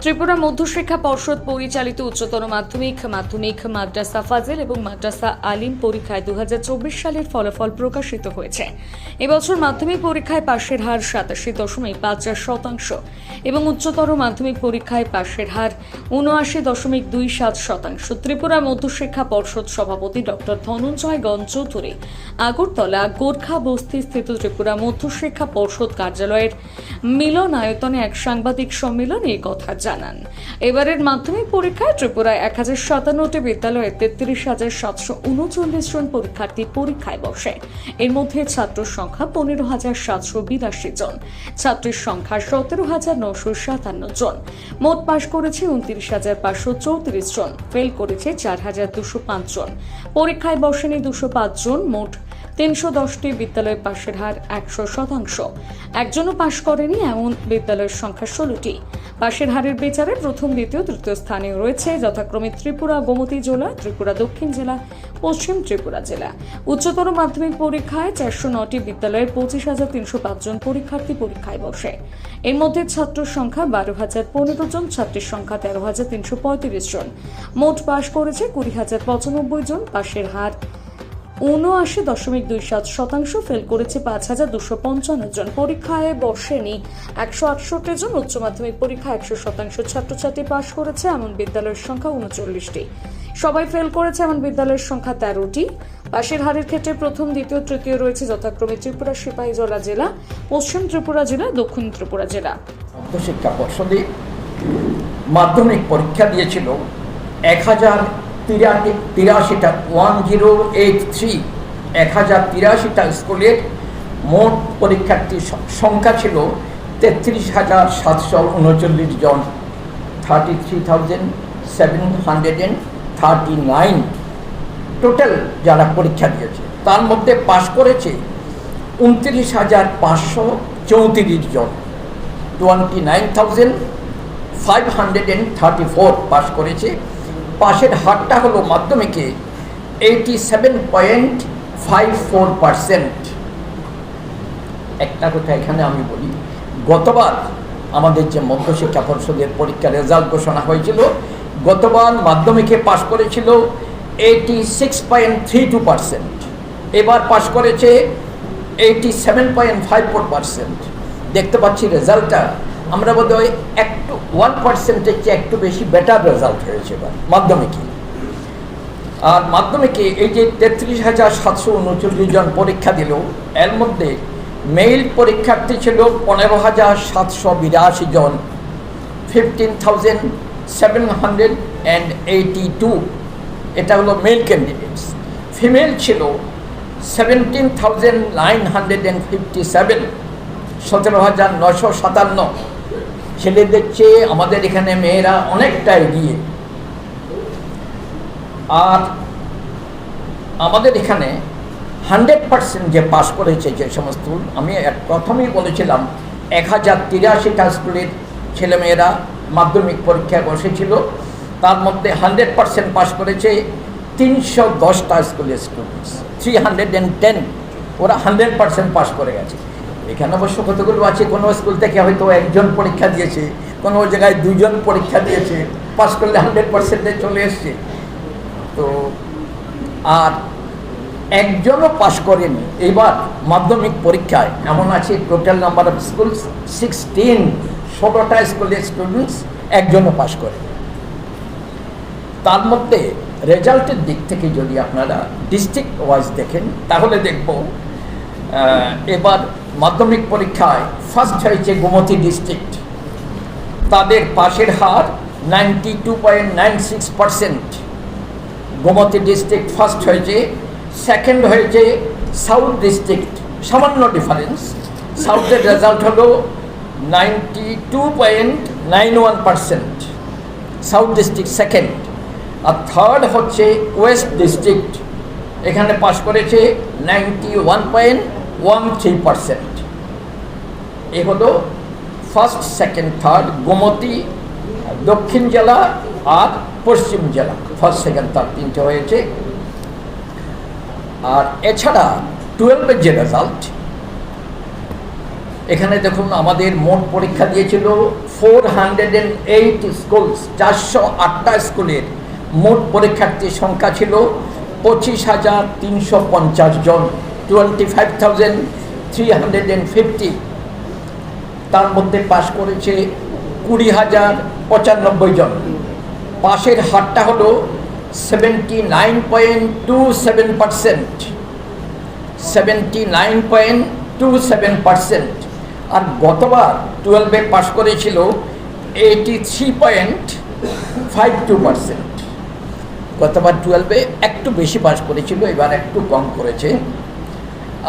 ত্রিপুরা মধ্যশিক্ষা পর্ষদ পরিচালিত উচ্চতর মাধ্যমিক মাধ্যমিক, মাদ্রাসা ফাজেল এবং মাদ্রাসা আলিম পরীক্ষায় দু হাজার চব্বিশ সালের ফলাফল প্রকাশিত হয়েছে। এবছর মাধ্যমিক পরীক্ষায় পাশের হার সাতাশি দশমিক পাঁচ চার শতাংশ এবং উচ্চতর মাধ্যমিক পরীক্ষায় পাশের হার উনআশি দশমিক দুই সাত শতাংশ। ত্রিপুরা মধ্যশিক্ষা পর্ষদ সভাপতি ডক্টর ধনঞ্জয় গঞ্জ চৌধুরী আগরতলা, গোর্খা বস্তি স্থিত ত্রিপুরা মধ্যশিক্ষা পর্ষদ কার্যালয়ের মিলনায়তনে এক সাংবাদিক সম্মেলনে কথা জানান। এবারের মাধ্যমিক পরীক্ষায় ত্রিপুরায় এক হাজার সাতান্নটি বিদ্যালয়ে তেত্রিশ হাজার সাতশো উনচল্লিশ জন পরীক্ষার্থী পরীক্ষায় বসে। এর মধ্যে ছাত্র সংখ্যা পনেরো হাজার সাতশো বিরাশি জন। ছাত্রীর সংখ্যা সতেরো হাজার নশো সাতান্ন জন। মোট পাশ করেছে উনত্রিশ হাজার পাঁচশো চৌত্রিশ জন। ফেল করেছে চার হাজার দুশো পাঁচ জন। পরীক্ষায় বসেনি দুশো পাঁচ জন, মোট তিনশো দশটি বিদ্যালয় পাশের হার একশো শতাংশ। একজনও পাশ করেনি এমন বিদ্যালয়ের সংখ্যা ষোলোটি। পাশের হারের বিচারে প্রথম, দ্বিতীয়, তৃতীয় স্থানে রয়েছে যথাক্রমে ত্রিপুরা, গোমতী জেলা, ত্রিপুরা, দক্ষিণ জেলা, পশ্চিম ত্রিপুরা জেলা। উচ্চতর মাধ্যমিক পরীক্ষায় চারশো নটি বিদ্যালয়ের পঁচিশ হাজার তিনশো জন পরীক্ষার্থী পরীক্ষায় বসে। এর মধ্যে ছাত্র সংখ্যা বারো হাজার পনেরো জন, ছাত্রীর সংখ্যা তেরো হাজার তিনশো পঁয়ত্রিশ জন। মোট পাশ করেছে কুড়ি হাজার পঁচানব্বই জন। পাশের হার উনআশি দশমিক দুই সাত শতাংশ ফেল করেছে পাঁচ হাজার দুশো পঞ্চান্ন জন। পরীক্ষায় বসেনি একশো আটষট্টি জন, উচ্চ মাধ্যমিক পরীক্ষা একশো শতাংশ ছাত্রছাত্রী পাশ করেছে, এমন বিদ্যালয়ের সংখ্যা উনচল্লিশটি সবাই ফেল করেছে এমন বিদ্যালয়ের সংখ্যা তেরোটি। পাশের হারের ক্ষেত্রে প্রথম, দ্বিতীয়, তৃতীয় রয়েছে যথাক্রমে ত্রিপুরা, সিপাহীজলা জেলা, পশ্চিম ত্রিপুরা জেলা, দক্ষিণ ত্রিপুরা জেলা। মধ্যশিক্ষা পর্ষদে মাধ্যমিক পরীক্ষা দিয়েছিল এক হাজার তিরাশি, তিরাশিটা ওয়ান জিরো এইট থ্রি এক হাজার তিরাশিটা স্কুলের মোট পরীক্ষার্থীর সংখ্যা ছিল তেত্রিশ হাজার সাতশো উনচল্লিশ জন। Thirty three thousand seven hundred and thirty nine total যারা পরীক্ষা দিয়েছে। তার মধ্যে পাশ করেছে উনত্রিশ হাজার পাঁচশো চৌত্রিশ জন। Twenty nine thousand five hundred and thirty four pass করেছে পাশের হারটা হলো মাধ্যমিকে eighty seven point five four percent একটা কথা এখানে আমি বলি, গতবার আমাদের যে মধ্যশিক্ষা পর্ষদের পরীক্ষার রেজাল্ট ঘোষণা হয়েছিল, গতবার মাধ্যমিকে পাশ করেছিল eighty six point three two percent এবার পাশ করেছে eighty seven point five four percent দেখতে পাচ্ছি রেজাল্টটা। আমরা বোধহয় একটু ওয়ান পার্সেন্টের চেয়ে একটু বেশি বেটার রেজাল্ট হয়েছে এবার, মাধ্যমিকে। আর মাধ্যমিকে এই যে তেত্রিশ হাজার সাতশো উনচল্লিশ জন পরীক্ষা দিল, এর মধ্যে মেইল পরীক্ষার্থী ছিল পনেরো হাজার সাতশো বিরাশি জন fifteen thousand seven hundred and eighty two এটা হলো মেল ক্যান্ডিডেটস ফিমেল ছিল seventeen thousand nine hundred and fifty seven সতেরো হাজার নশো সাতান্ন। ছেলেদের চেয়ে আমাদের এখানে মেয়েরা অনেকটা এগিয়ে। আর আমাদের এখানে হান্ড্রেড পার্সেন্ট যে পাস করেছে যে সমস্ত, আমি প্রথমেই বলেছিলাম, এক হাজার তিরাশিটা স্কুলের ছেলেমেয়েরা মাধ্যমিক পরীক্ষায় বসেছিল। তার মধ্যে হান্ড্রেড পার্সেন্ট পাস করেছে তিনশো দশটা স্কুলের students three hundred and ten ওরা হান্ড্রেড পার্সেন্ট পাস করে গেছে। এখানে অবশ্য কতগুলো আছে? কোনো স্কুল থেকে হয়তো একজন পরীক্ষা দিয়েছে, কোনো জায়গায় দুজন পরীক্ষা দিয়েছে, পাস করলে হান্ড্রেড পার্সেন্টে চলে এসছে। তো, আর একজনও পাশ করেনি। এবার মাধ্যমিক পরীক্ষায় এমন আছে total number of school sixteen ষোলোটা স্কুলের স্টুডেন্টস একজনও পাশ করে তার মধ্যে রেজাল্টের দিক থেকে যদি আপনারা ডিস্ট্রিক্ট ওয়াইজ দেখেন, তাহলে দেখব এবার মাধ্যমিক পরীক্ষায় ফার্স্ট হয়েছে গোমতী ডিস্ট্রিক্ট তাদের পাশের হার ninety two point nine six Gomati district first হয়েছে সেকেন্ড হয়েছে সাউথ ডিস্ট্রিক্ট সামান্য ডিফারেন্স সাউথের রেজাল্ট হলো ninety two point nine one south district second আর থার্ড হচ্ছে ওয়েস্ট ডিস্ট্রিক্ট এখানে পাশ করেছে ninety one point one three percent এ হলো ফার্স্ট সেকেন্ড থার্ড গোমতী, দক্ষিণ জেলা আর পশ্চিম জেলা। ফার্স্ট সেকেন্ড থার্ড তিনটে হয়েছে। আর এছাড়া টুয়েলভের যে রেজাল্ট এখানে দেখুন আমাদের মোট পরীক্ষা দিয়েছিল four hundred and eight schools চারশো আটটা স্কুলের মোট পরীক্ষার্থীর সংখ্যা ছিল পঁচিশ হাজার তিনশো পঞ্চাশ জন। টোয়েন্টি তার মধ্যে পাশ করেছে কুড়ি হাজার পঁচানব্বই জন। পাশের হারটা হলো seventy nine point two seven percent seventy nine point two seven percent আর গতবার টুয়েলভে পাশ করেছিল eighty three point five two percent গতবার টুয়েলভে একটু বেশি পাস করেছিল, এবার একটু কম করেছে।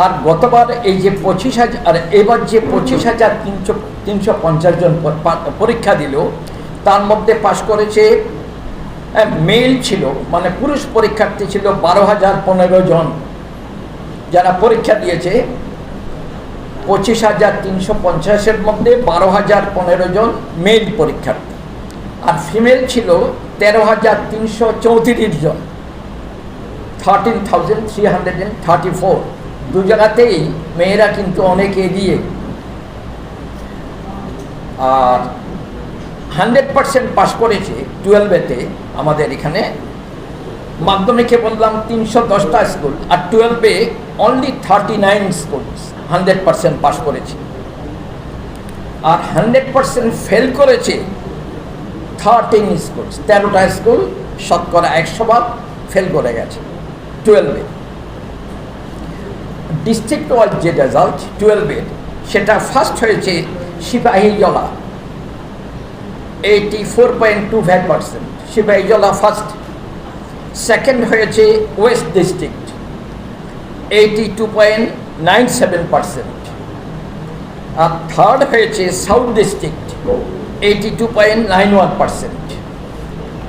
আর গতবার এই যে পঁচিশ হাজার, আর এবার যে পঁচিশ হাজার তিনশো তিনশো পঞ্চাশ জন পরীক্ষা দিল, তার মধ্যে পাশ করেছে মেল ছিল মানে পুরুষ পরীক্ষার্থী ছিল বারো হাজার পনেরো জন। যারা পরীক্ষা দিয়েছে, পঁচিশ হাজার তিনশো পঞ্চাশের মধ্যে বারো হাজার পনেরো জন মেল পরীক্ষার্থী। আর ফিমেল ছিল তেরো হাজার তিনশো চৌত্রিশ জন। Thirteen thousand three hundred and thirty four দু জায়গাতেই মেয়েরা কিন্তু অনেক এগিয়ে। আর হান্ড্রেড পার্সেন্ট পাস করেছে টুয়েলভেতে আমাদের এখানে। মাধ্যমিকে বললাম তিনশো দশটা স্কুল, আর টুয়েলভে only thirty nine school hundred percent pass করেছে। আর হান্ড্রেড পার্সেন্ট ফেল করেছে থার্টিন স্কুল তেরোটা স্কুল শতকরা একশো ভাগ ফেল করে গেছে টুয়েলভে। ডিস্ট্রিক্ট ওয়াইজ যে রেজাল্ট টুয়েলভের সেটা ফার্স্ট হয়েছে Sepahijala eighty four point two five percent Sepahijala first second হয়েছে west district eighty two point nine seven percent আর থার্ড হয়েছে south district eighty two point nine one percent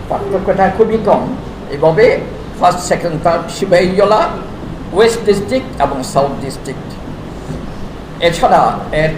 পার্থক্যটা খুবই কম, এভাবে first second third Sepahijala west district এবং south district এছাড়া এর